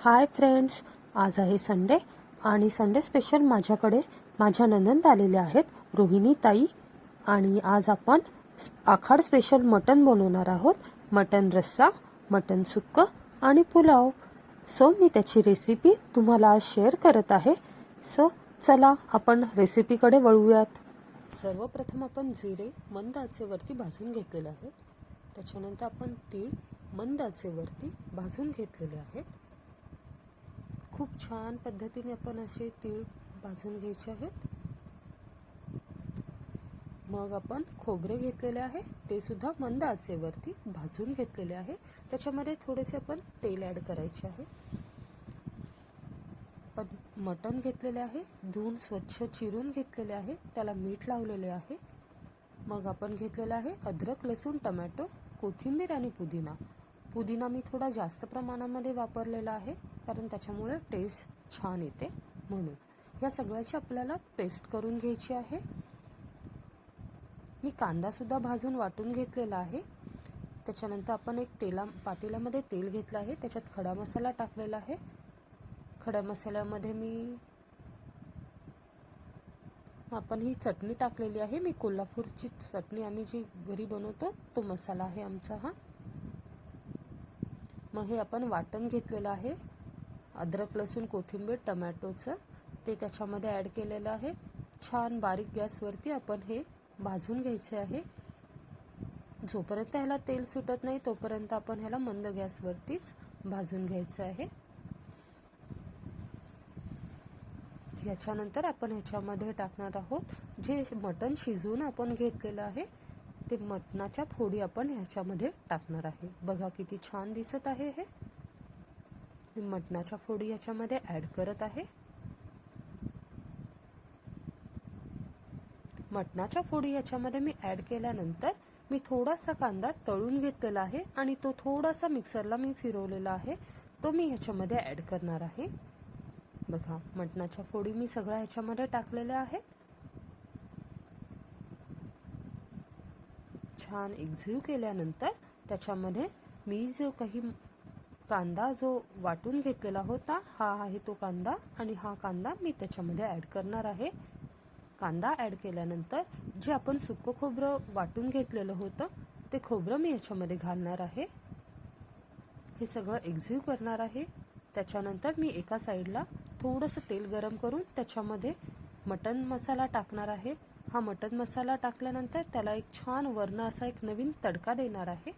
Hi friends आज आहे Sunday आणि संडे स्पेशल माझ्याकडे माझ्या ननंद आलेल्या आहेत रोहिणी ताई. आणि आज आपण आखाड स्पेशल मटन बनवणार आहोत. मटन रस्सा मटन सुक्क आणि पुलाव. सो मी त्याची रेसिपी तुम्हाला आज शेअर करत आहे. सो चला आपण रेसिपीकडे वळूयात. सर्वप्रथम आपण जिरे मंद आचेवरती भाजून घेतलेले आहेत. त्याच्यानंतर आपण तीळ मंद आचेवरती भाजून घेतलेले आहेत. खूप छान पद्धतीने आपण असे तीळ भाजून घ्यायचे आहेत. मग आपण खोबरे घेतलेले आहे ते सुद्धा मंद आचेवरती भाजून घेतलेले आहे. त्याच्यामध्ये थोडेसे आपण तेल ॲड करायचे आहे. पण मटण घेतलेले आहे धुवून स्वच्छ चिरून घेतलेले आहे त्याला मीठ लावलेले आहे. मग आपण घेतलेलं आहे अद्रक लसूण टमॅटो कोथिंबीर आणि पुदिना. पुदिना मी थोडा जास्त प्रमाणामध्ये वापरलेला आहे. कारण त्याच्यामुळे टेस्ट छान येते म्हणून. या सगळ्याची आपल्याला पेस्ट करून घ्यायची आहे. मी कांदासुद्धा भाजून वाटून घेतलेला आहे. त्याच्यानंतर आपण एक तेला पातेल्यामध्ये तेल घेतलं आहे. त्याच्यात खडा मसाला टाकलेला आहे. खडा मसाल्यामध्ये मी आपण ही चटणी टाकलेली आहे. मी कोल्हापूरची चटणी आम्ही जी घरी बनवतो तो मसाला आहे आमचा हा. मग हे आपण वाटण घेतलेलं आहे. अद्रक लसूण कोथिंबीर टमॅटोचं ते त्याच्यामध्ये ॲड केलेलं आहे. छान बारीक गॅसवरती आपण हे भाजून घ्यायचे आहे. जोपर्यंत ह्याला तेल सुटत नाही तोपर्यंत आपण ह्याला मंद गॅसवरतीच भाजून घ्यायचं आहे. ह्याच्यानंतर आपण ह्याच्यामध्ये टाकणार आहोत जे मटण शिजवून आपण घेतलेलं आहे ते मटणाच्या फोडी आपण ह्याच्यामध्ये टाकणार आहे. बघा किती छान दिसत आहे हे. मी मटणाच्या फोडी याच्यामध्ये ॲड करत आहे. मटणाच्या फोडी याच्यामध्ये मी ॲड केल्यानंतर मी थोडासा कांदा तळून घेतलेला आहे आणि तो थोडासा मिक्सरला मी फिरवलेला आहे. तो मी ह्याच्यामध्ये ॲड करणार आहे. बघा मटणाच्या फोडी मी सगळ्या ह्याच्यामध्ये टाकलेल्या आहेत. छान एक्झिव केल्यानंतर त्याच्यामध्ये मी जो काही कांदा जो वाटून घेतलेला होता हा आहे तो कांदा आणि हा कांदा मी त्याच्यामध्ये ॲड करणार आहे. कांदा ॲड केल्यानंतर जे आपण सुकं खोबरं वाटून घेतलेलं होतं ते खोबरं मी याच्यामध्ये घालणार आहे. हे सगळं एक्झिव करणार आहे. त्याच्यानंतर मी एका साईडला थोडंसं तेल गरम करून त्याच्यामध्ये मटन मसाला टाकणार आहे. हा मटन मसाला टाकल्यानंतर त्याला एक छान वर्ण असा एक नवीन तडका देणार आहे.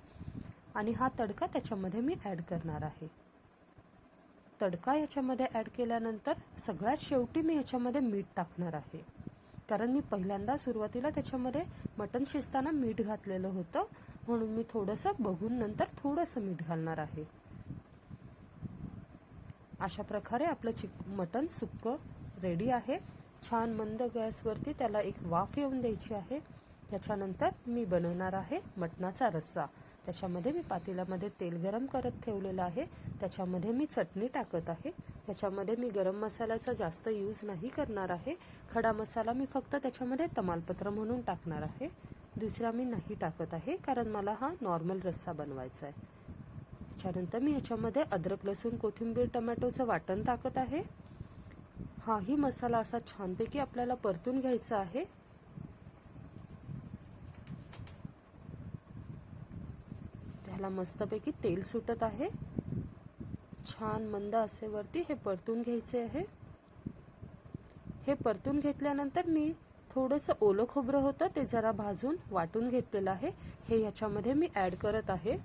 आणि हा तडका त्याच्यामध्ये मी ॲड करणार आहे. तडका ह्याच्यामध्ये ॲड केल्यानंतर सगळ्यात शेवटी मी ह्याच्यामध्ये मीठ टाकणार आहे. कारण मी पहिल्यांदा सुरुवातीला त्याच्यामध्ये मटण शिजताना मीठ घातलेलं होतं म्हणून मी थोडंसं बघून नंतर थोडंसं मीठ घालणार आहे. अशा प्रकारे आपलं चिक मटण सुक्कं रेडी आहे. छान मंद गॅसवरती त्याला एक वाफ येऊन द्यायची आहे. त्याच्यानंतर मी बनवणार आहे मटणाचा रस्सा. त्याच्यामध्ये मी पातेल्यामध्ये तेल गरम करत ठेवलेलं आहे. त्याच्यामध्ये मी चटणी टाकत आहे. त्याच्यामध्ये मी गरम मसाल्याचा जास्त यूज नाही करणार आहे. खडा मसाला मी फक्त त्याच्यामध्ये तमालपत्र म्हणून टाकणार आहे. दुसरा मी नाही टाकत आहे कारण मला हा नॉर्मल रस्सा बनवायचा आहे त्याच्यानंतर मी ह्याच्यामध्ये अद्रक लसूण कोथिंबीर टमॅटोचं वाटण टाकत आहे. हाही मसाला असा छानपैकी आपल्याला परतून घ्यायचा आहे. त्याला मस्तपैकी तेल सुटत आहे. छान मंद असेवरती हे परतून घ्यायचे आहे. हे परतून घेतल्यानंतर मी थोडंसं ओलं खोबरं होतं ते जरा भाजून वाटून घेतलेलं आहे. हे ह्याच्यामध्ये मी ॲड करत आहे.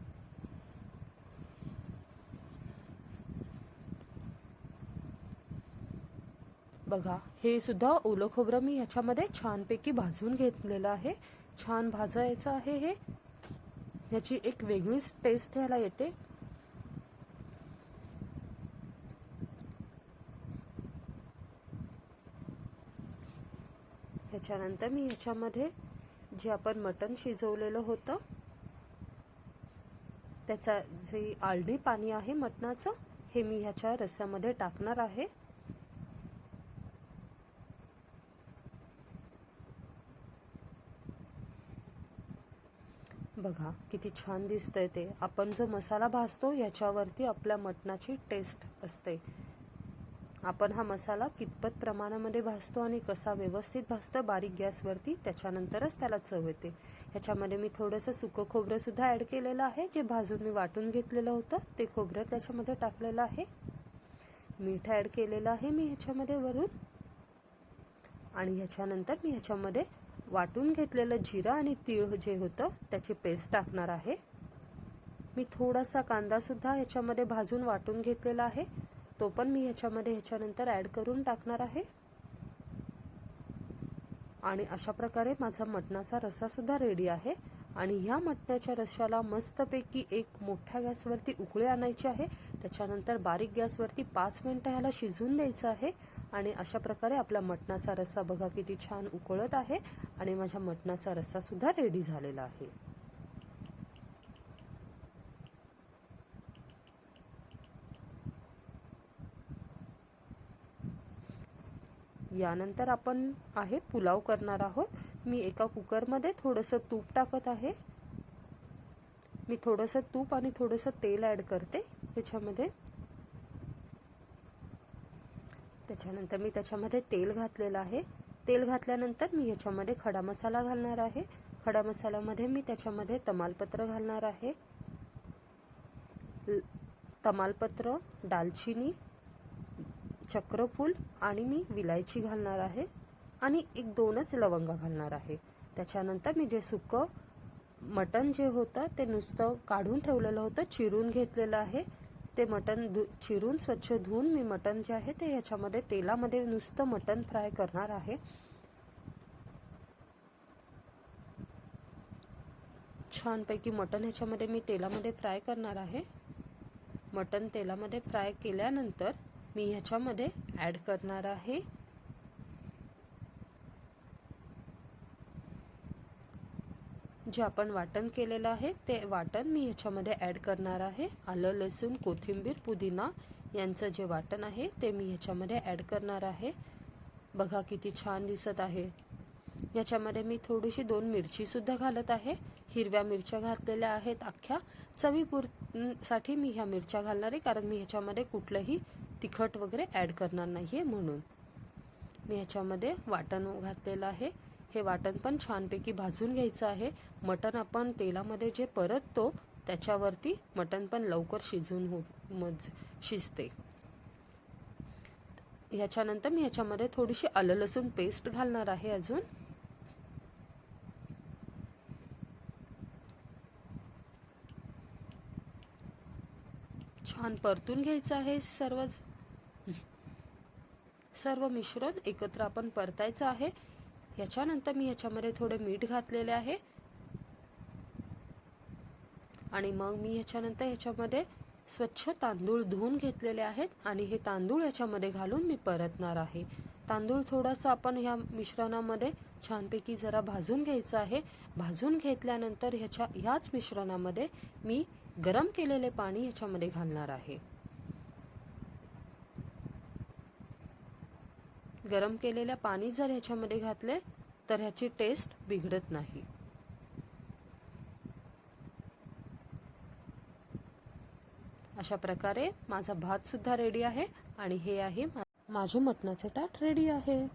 बघा हे सुद्धा ओलं खोबरं मी ह्याच्यामध्ये छानपैकी भाजून घेतलेलं आहे. छान भाजायचं आहे हे. ह्याची एक वेगळीच टेस्ट ह्याला येते. ह्याच्यानंतर मी ह्याच्यामध्ये जे आपण मटण शिजवलेलं होतं त्याचा जे आळणी पाणी आहे मटणाचं हे मी ह्याच्या रस्स्यामध्ये टाकणार आहे. बघा किती छान दिसतंय ते. आपण जो मसाला भाजतो याच्यावरती आपल्या मटणाची टेस्ट असते. आपण हा मसाला कितपत प्रमाणामध्ये भाजतो आणि कसा व्यवस्थित भाजतो बारीक गॅसवरती त्याच्यानंतरच त्याला चव येते. ह्याच्यामध्ये मी थोडंसं सुकं खोबरं सुद्धा ॲड केलेलं आहे. जे भाजून मी वाटून घेतलेलं होतं ते खोबरं त्याच्यामध्ये टाकलेलं आहे. मीठ ॲड केलेलं आहे मी ह्याच्यामध्ये वरून. आणि ह्याच्यानंतर मी ह्याच्यामध्ये वाटून घेतलेलं जिरं आणि तीळ जे होतं त्याची पेस्ट टाकणार आहे. मी थोडासा कांदासुद्धा ह्याच्यामध्ये भाजून वाटून घेतलेला आहे. तो पण मी ह्याच्यामध्ये ह्याच्यानंतर ॲड करून टाकणार आहे. आणि अशा प्रकारे माझा मटणाचा रस्सासुद्धा रेडी आहे. आणि ह्या मटणाच्या रश्श्याला मस्तपैकी एक मोठ्या गॅसवरती उकळी आणायची आहे. त्याच्यानंतर बारीक गॅसवरती पाच मिनटं ह्याला शिजवून द्यायचं आहे. आणि अशा प्रकारे आपला मटणाचा रस्सा बघा किती छान उकळत आहे. आणि माझ्या मटणाचा रस्सासुद्धा रेडी झालेला आहे. यानंतर आपण आहे पुलाव करणार आहोत. मी एका कुकरमध्ये थोडंसं तूप टाकत आहे. मी थोडंसं तूप आणि थोडंसं तेल ॲड करते. याच्यामध्ये त्याच्यानंतर मी त्याच्यामध्ये तेल घातलेलं आहे. तेल घातल्यानंतर मी ह्याच्यामध्ये खडा मसाला घालणार आहे. खडा मसाल्यामध्ये मी त्याच्यामध्ये तमालपत्र घालणार आहे. तमालपत्र दालचिनी चक्रफूल आणि मी विलायची घालणार आहे. आणि एक दोनच लवंगा घालणार आहे. त्याच्यानंतर मी जे सुकं मटण जे होतं ते नुसतं काढून ठेवलेलं होतं चिरून घेतलेलं आहे. ते मटण धु चिरून स्वच्छ धुवून मी मटण जे आहे ते ह्याच्यामध्ये तेलामध्ये नुसतं मटण फ्राय करणार आहे. छानपैकी मटण ह्याच्यामध्ये मी तेलामध्ये फ्राय करणार आहे. मटण तेलामध्ये फ्राय केल्यानंतर मी ह्याच्यामध्ये ॲड करणार आहे. जे आपण वाटण केलेलं आहे ते वाटण मी ह्याच्यामध्ये ॲड करणार आहे. आलं लसूण कोथिंबीर पुदिना यांचं जे वाटण आहे ते मी ह्याच्यामध्ये ॲड करणार आहे. बघा किती छान दिसत आहे. याच्यामध्ये मी थोडीशी दोन मिरचीसुद्धा घालत आहे. हिरव्या मिरच्या घातलेल्या आहेत अख्ख्या. चवीपूरसाठी मी ह्या मिरच्या घालणार आहे कारण मी ह्याच्यामध्ये कुठलंही तिखट वगैरे ॲड करणार नाही आहे म्हणून. मी ह्याच्यामध्ये वाटण घातलेलं आहे. हे वाटण पण छानपैकी भाजून घ्यायचं आहे. मटण आपण तेलामध्ये जे परततो त्याच्यावरती मटण पण लवकर शिजून हो मज शिजते. ह्याच्यानंतर मी ह्याच्यामध्ये थोडीशी आलं लसूण पेस्ट घालणार आहे अजून. छान परतून घ्यायचं आहे सर्वच. सर्व मिश्रण एकत्र आपण परतायचं आहे. ह्याच्यानंतर मी ह्याच्यामध्ये थोडे मीठ घातलेले आहे. आणि मग मी ह्याच्यानंतर ह्याच्यामध्ये स्वच्छ तांदूळ धुवून घेतलेले आहेत आणि हे तांदूळ ह्याच्यामध्ये घालून मी परतणार आहे. तांदूळ थोडासा आपण ह्या मिश्रणामध्ये छानपैकी जरा भाजून घ्यायचं आहे. भाजून घेतल्यानंतर ह्याच्या ह्याच मिश्रणामध्ये मी गरम केलेले पाणी ह्याच्यामध्ये घालणार आहे. गरम केलेल्या पाणी जर ह्याच्यामध्ये घातले तर ह्याची टेस्ट बिघडत नाही. अशा प्रकारे माझा भात सुद्धा रेडी आहे आणि हे आहे माझे मटणाचे ताट रेडी आहे.